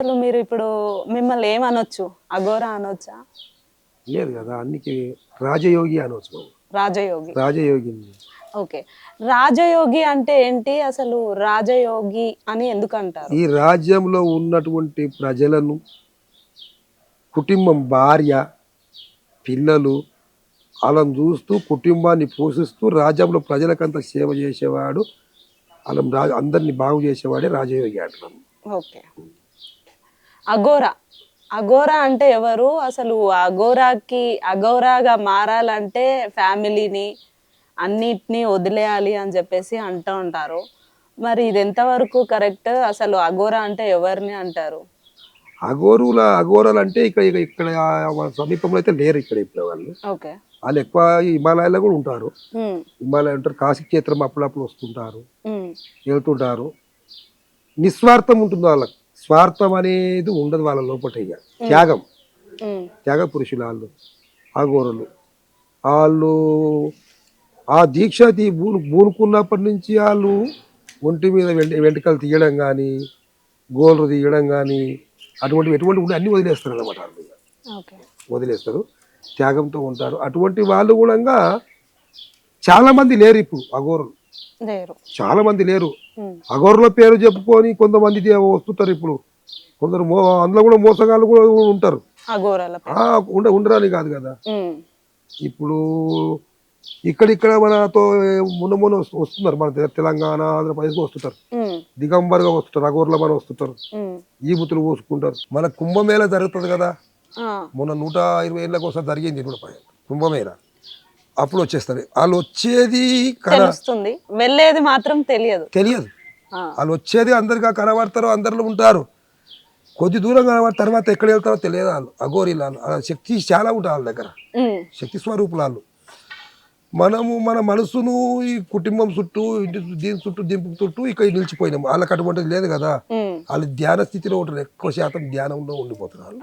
అసలు మీరు ఇప్పుడు మిమ్మల్ని ఏమనొచ్చు అఘోరా అనొచ్చా? లేదు కదా అన్నికి రాజయోగి అనవచ్చు మనం. రాజయోగి. రాజయోగి ఓకే. రాజయోగి అంటే ఏంటి? అసలు రాజయోగి అని ఎందుకు అంటారు? ఈ రాజ్యంలో ఉన్నటువంటి ప్రజలను కుటుంబం భార్య పిల్లలు వాళ్ళని చూస్తూ కుటుంబాన్ని పోషిస్తూ రాజ్యంలో ప్రజలకంతా సేవ చేసేవాడు వాళ్ళ రా అందరినీ బాగు చేసేవాడే రాజయోగి అంటున్నాం ఓకే. అఘోరా. అఘోరా అంటే ఎవరు? అసలు అఘోరాకి అఘోరాగా మారాలంటే ఫ్యామిలీని అన్నిటినీ వదిలేయాలి అని చెప్పేసి అంటూ ఉంటారు. మరి ఇది ఎంతవరకు కరెక్ట్? అసలు అఘోరా అంటే ఎవరిని అంటారు? అఘోరుల అఘోరాలు అంటే ఇక్కడ ఇక ఇక్కడ సమీపంలో అయితే లేరు ఇక్కడ ఇప్పుడు వాళ్ళు. ఓకే. వాళ్ళు ఎక్కువ హిమాలయాల్లో కూడా ఉంటారు. హిమాలయ ఉంటారు కాశీ క్షేత్రం అప్పుడప్పుడు వస్తుంటారు. వెళ్తుంటారు. నిస్వార్థం ఉంటుంది వాళ్ళకి. స్వార్థం అనేది ఉండదు వాళ్ళ లోపల ఇక. త్యాగం. త్యాగ పురుషులు వాళ్ళు అఘోరులు వాళ్ళు ఆ దీక్ష తీ బూను బూనుకున్నప్పటి నుంచి వాళ్ళు ఒంటి మీద వెంట వెంట్రుకలు తీయడం కానీ గోళ్ళు తీయడం కానీ అటువంటి ఎటువంటి ఉండి అన్ని వదిలేస్తారు. ఓకే. వదిలేస్తారు. త్యాగంతో ఉంటారు. అటువంటి వాళ్ళు కూడా చాలా మంది లేరు ఇప్పుడు అఘోరులు చాలా మంది లేరు. ఉమ్, అఘోరుల పేరు చెప్పుకొని కొంతమంది వస్తుంటారు ఇప్పుడు. కొందరు మో అందులో కూడా మోసగాళ్ళు కూడా ఉంటారు. ఉండరాని కాదు కదా. ఇప్పుడు ఇక్కడిక్కడ మనతో మొన్న మొన్న వస్తు- వస్తున్నారు. మన తెలంగాణ ఆంధ్రప్రదేశ్కి వస్తుంటారు. దిగంబర్గా వస్తుంటారు. అఘోర్ల మన వస్తుంటారు. ఈ బుతులు పోసుకుంటారు. మన కుంభమేళ జరుగుతుంది కదా. మొన్న నూట ఇరవై ఏళ్ళకి ఒకసారి జరిగింది కుంభమేళ. అప్పుడు వచ్చేస్తారు వాళ్ళు వచ్చేది తెలుస్తుంది. వెళ్ళేది మాత్రం తెలియదు. తెలియదు. వాళ్ళు వచ్చేది అందరిగా కనబడతారు అందరిలో ఉంటారు. కొద్ది దూరం కనబడి తర్వాత ఎక్కడ వెళ్తారో తెలియదు వాళ్ళు. అఘోరీలు వాళ్ళు. శక్తి చాలా ఉంటుంది వాళ్ళ దగ్గర. శక్తి స్వరూపులు వాళ్ళు. మనము మన మనసును ఈ కుటుంబం చుట్టూ ఇంటి దీని చుట్టూ దింపు చుట్టూ ఇక్కడ నిలిచిపోయినాం. వాళ్ళకి అటువంటిది లేదు కదా. వాళ్ళు ధ్యాన స్థితిలో ఉంటారు. ఎక్కువ శాతం ధ్యానంలో ఉండిపోతున్నారు.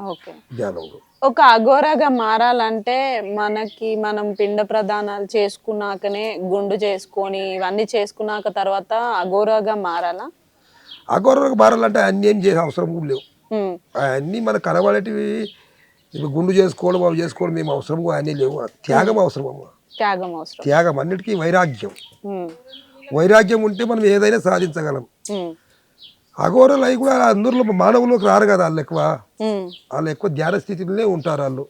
ధ్యానంలో. ఒక అఘోరాగా మారాలంటే మనకి మనం పిండ ప్రదానాలు చేసుకున్నాకనే గుండు చేసుకొని ఇవన్నీ చేసుకున్నాక తర్వాత అఘోరాగా మారాలా? అఘోరకు మారాలంటే అన్ని ఏం చేసే అవసరం కూడా లేవు. అన్నీ మన కనబడేటివి ఇప్పుడు గుండు చేసుకోవడం అవి చేసుకోవడం మేము అవసరం కూడా అన్నీ లేవు. త్యాగం అవసరం అమ్మ త్యాగం అవసరం. త్యాగం అన్నిటికీ వైరాగ్యం. వైరాగ్యం ఉంటే మనం ఏదైనా సాధించగలం. అఘోరలు అవి కూడా అందరిలో మానవులకు రారు కదా వాళ్ళు ఎక్కువ. వాళ్ళు ఎక్కువ ధ్యాన స్థితిలోనే ఉంటారు వాళ్ళు?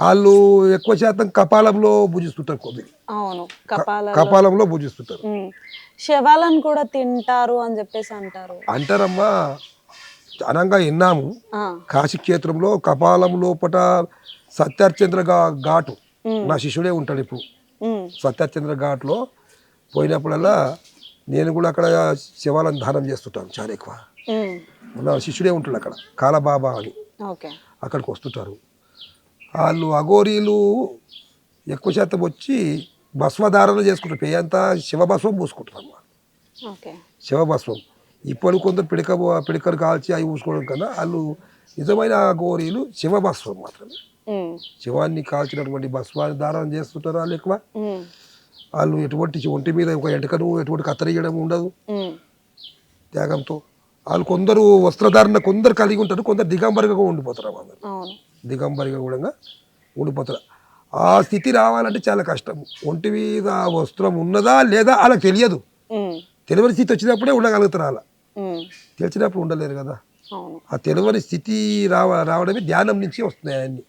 వాళ్ళు ఎక్కువ శాతం కపాలంలో భుజిస్తుంటారు కొద్ది. అవును. కపాలంలో భుజిస్తుంటారు. శవాలను కూడా తింటారు అని చెప్పేసి అంటారు. అంటారమ్మా అనంగా విన్నాము. ఆ, కాశీ క్షేత్రంలో కపాలం లోపట సత్యచంద్ర ఘా ఘాటు. నా శిష్యుడే ఉంటాడు ఇప్పుడు. సత్యచంద్ర ఘాట్లో పోయినప్పుడల్లా నేను కూడా అక్కడ శివాలను దానం చేస్తుంటాను చాలా ఎక్కువ. నా శిష్యుడే ఉంటాడు అక్కడ కాలబాబా అని. అక్కడికి వస్తుంటారు. వాళ్ళు అఘోరీలు ఎక్కువ శాతం వచ్చి భస్మధారణ చేసుకుంటారు. పేయంతా శివభస్వం పూసుకుంటారు ఓకే. శివభస్వం ఇప్పుడు కొందరు పిడక పిడకలు కాల్చి అవి పూసుకోవడం కన్నా వాళ్ళు నిజమైన అఘోరీలు శివభస్వం మాత్రమే. ఉమ్, శివాన్ని కాల్చినటువంటి భస్వాన్ని ధారణ చేస్తుంటారు వాళ్ళు ఎక్కువ వాళ్ళు ఎటువంటి ఒంటి మీద ఒక ఎంటకను ఎటువంటి కత్తరియడం ఉండదు. త్యాగంతో వాళ్ళు కొందరు వస్త్రధారణ కొందరు కలిగి ఉంటారు కొందరు దిగంబరిగా ఉండిపోతారు అందరు అవును. దిగంబరిగా కూడా ఉండిపోతారు. ఆ స్థితి రావాలంటే చాలా కష్టం. ఒంటి మీద వస్త్రం ఉన్నదా లేదా వాళ్ళకి తెలియదు. తెలివని స్థితి వచ్చినప్పుడే ఉండగలుగుతారు అలా. తెలిసినప్పుడు ఉండలేరు కదా. ఆ తెలివని స్థితి రావ రావడమే ధ్యానం నుంచి వస్తున్నాయి అన్ని